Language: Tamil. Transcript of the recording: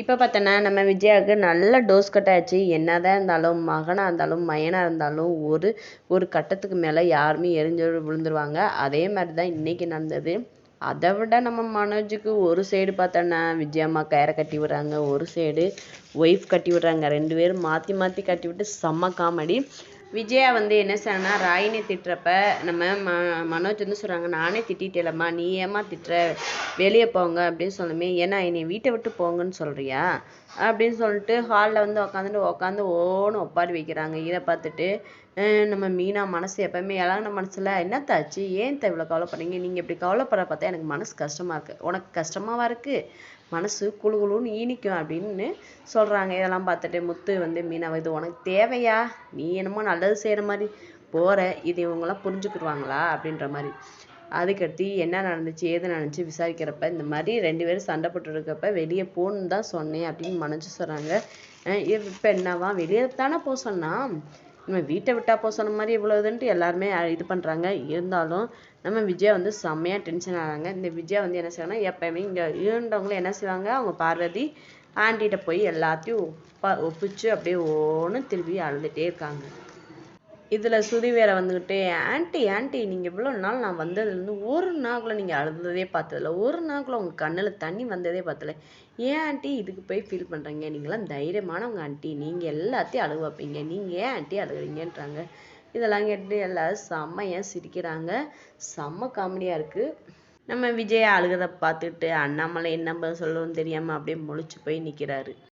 இப்போ பார்த்தோன்னா நம்ம விஜயாவுக்கு நல்ல டோஸ் கட்டாச்சு. என்னதான் இருந்தாலும் மகனாக இருந்தாலும் மயனாக இருந்தாலும் ஒரு ஒரு கட்டத்துக்கு மேலே யாருமே எரிஞ்சு விழுந்துருவாங்க. அதே மாதிரி தான் இன்றைக்கி நடந்தது. அதை விட நம்ம மனோஜுக்கு ஒரு சைடு பார்த்தோன்னா விஜயம்மா கயிறை கட்டி விடுறாங்க. ஒரு சைடு ஒய்ஃப் கட்டி விடுறாங்க. ரெண்டு பேரும் மாற்றி மாற்றி கட்டி விட்டு செம்ம காமெடி விஜயா வந்து என்ன செய்யறாங்கன்னா ராயினை திட்டுறப்ப நம்ம ம மனோஜ் வந்து சொல்கிறாங்க நானே திட்டிட்டேலம்மா நீ ஏம்மா திட்டுற? வெளியே போங்க அப்படின்னு சொல்லுமே ஏன்னா என்னை வீட்டை விட்டு போங்கன்னு சொல்கிறியா அப்படின்னு சொல்லிட்டு ஹாலில் வந்து உக்காந்துட்டு உக்காந்து ஓன்னு ஒப்பாரி வைக்கிறாங்க. இதை பார்த்துட்டு நம்ம மீனா மனசு எப்பவுமே இளங்கின மனசில் என்னத்தாச்சு ஏன் த இவ்வளோ கவலைப்படுறீங்க? நீங்கள் இப்படி கவலைப்படுற பார்த்தா எனக்கு மனசு கஷ்டமாக இருக்குது உனக்கு கஷ்டமாவா இருக்குது மனசு குளு குளுன்னு ஈனிக்கும் அப்படின்னு சொல்கிறாங்க இதெல்லாம் பார்த்துட்டு முத்து வந்து மீனாவை இது உனக்கு தேவையா? நீ என்னமோ நல்லது செய்கிற மாதிரி. போகிற இது இவங்கெல்லாம் புரிஞ்சுக்கிடுவாங்களா அப்படின்ற மாதிரி. அதுக்கடுத்து என்ன நடந்துச்சு? ஏது நடந்துச்சு? விசாரிக்கிறப்ப இந்த மாதிரி ரெண்டு பேரும் சண்டை போட்டு இருக்கப்ப வெளியே போகணுன்னு தான் சொன்னேன் அப்படின்னு மனசு சொல்கிறாங்க இப்போ என்னவா? வெளியே தானே போக சொன்னா நம்ம வீட்டை விட்டா போ சொன்ன மாதிரி இவ்வளோதுன்ட்டு எல்லாருமே இது பண்ணுறாங்க இருந்தாலும் நம்ம விஜயா வந்து செம்மையாக டென்ஷன் ஆகிறாங்க. இந்த விஜயா வந்து என்ன செய்வாங்கன்னா எப்பயுமே இங்கே இருந்தவங்களும் என்ன செய்வாங்க அவங்க பார்வதி ஆண்டிகிட்ட போய் எல்லாத்தையும் ஒப்பா ஒப்பிச்சு அப்படியே ஓன்னு திரும்பி அழுதுகிட்டே இருக்காங்க. இதில் சுதி வேற வந்துக்கிட்டு ஆன்ட்டி ஆன்ட்டி நீங்கள் இவ்வளோ நாள் நான் வந்ததுலேருந்து ஒரு நாள் கூட நீங்கள் அழுததே பார்த்ததில்ல. ஒரு நாள் கூட உங்கள் கண்ணில் தண்ணி வந்ததே பார்த்ததில்ல. ஏன் ஆன்ட்டி இதுக்கு போய் ஃபீல் பண்ணுறீங்க நீங்களாம் தைரியமானவங்க ஆன்ட்டி நீங்கள் எல்லாத்தையும் அழுக வைப்பீங்க. நீங்கள் ஏன் ஆன்ட்டி அழுகுறீங்கன்றாங்க. இதெல்லாம் கேட்டு எல்லாரும் செம்மையாக சிரிக்கிறாங்க. செம்ம காமெடியாக இருக்குது நம்ம விஜய் அழுகிறத பார்த்துட்டு அண்ணாமலை என்ன பதில் சொல்லணும்னு தெரியாமல் அப்படியே முழிச்சு போய் நிற்கிறாரு